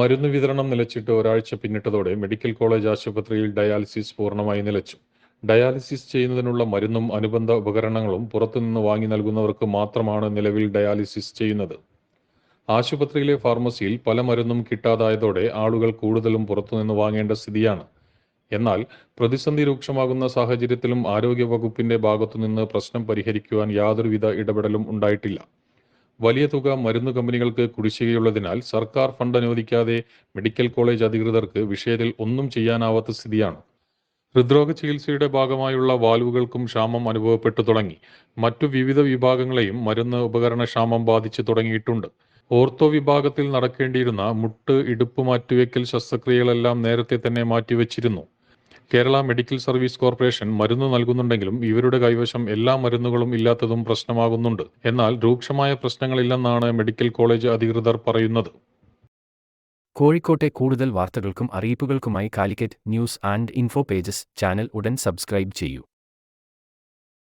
മരുന്ന് വിതരണം നിലച്ചിട്ട് ഒരാഴ്ച പിന്നിട്ടതോടെ മെഡിക്കൽ കോളേജ് ആശുപത്രിയിൽ ഡയാലിസിസ് പൂർണമായി നിലച്ചു. ഡയാലിസിസ് ചെയ്യുന്നതിനുള്ള മരുന്നും അനുബന്ധ ഉപകരണങ്ങളും പുറത്തുനിന്ന് വാങ്ങി നൽകുന്നവർക്ക് മാത്രമാണ് നിലവിൽ ഡയാലിസിസ് ചെയ്യുന്നത്. ആശുപത്രിയിലെ ഫാർമസിയിൽ പല മരുന്നും കിട്ടാതായതോടെ ആളുകൾ കൂടുതലും പുറത്തുനിന്ന് വാങ്ങേണ്ട സ്ഥിതിയാണ്. എന്നാൽ പ്രതിസന്ധി രൂക്ഷമാകുന്ന സാഹചര്യത്തിലും ആരോഗ്യവകുപ്പിന്റെ ഭാഗത്തുനിന്ന് പ്രശ്നം പരിഹരിക്കുവാൻ യാതൊരുവിധ ഇടപെടലും ഉണ്ടായിട്ടില്ല. വലിയ തുക മരുന്ന് കമ്പനികൾക്ക് കുടിശ്ശികയുള്ളതിനാൽ സർക്കാർ ഫണ്ട് അനുവദിക്കാതെ മെഡിക്കൽ കോളേജ് അധികൃതർക്ക് വിഷയത്തിൽ ഒന്നും ചെയ്യാനാവാത്ത സ്ഥിതിയാണ്. ഹൃദ്രോഗ ചികിത്സയുടെ ഭാഗമായുള്ള വാൽവുകൾക്കും ക്ഷാമം അനുഭവപ്പെട്ടു തുടങ്ങി. മറ്റു വിവിധ വിഭാഗങ്ങളെയും മരുന്ന് ഉപകരണ ക്ഷാമം ബാധിച്ചു തുടങ്ങിയിട്ടുണ്ട്. ഓർത്തോ വിഭാഗത്തിൽ നടക്കേണ്ടിയിരുന്ന മുട്ട് ഇടുപ്പ് മാറ്റിവെക്കൽ ശസ്ത്രക്രിയകളെല്ലാം നേരത്തെ തന്നെ മാറ്റിവെച്ചിരുന്നു. കേരള മെഡിക്കൽ സർവീസ് കോർപ്പറേഷൻ മരുന്ന് നൽകുന്നുണ്ടെങ്കിലും ഇവരുടെ കൈവശം എല്ലാ മരുന്നുകളും ഇല്ലാത്തതും പ്രശ്നമാകുന്നുണ്ട്. എന്നാൽ രൂക്ഷമായ പ്രശ്നങ്ങളില്ലെന്നാണ് മെഡിക്കൽ കോളേജ് അധികൃതർ പറയുന്നത്. കോഴിക്കോട്ടെ കൂടുതൽ വാർത്തകൾക്കും അറിയിപ്പുകൾക്കുമായി Calicut news and info pages channel ഉടൻ സബ്സ്ക്രൈബ് ചെയ്യൂ.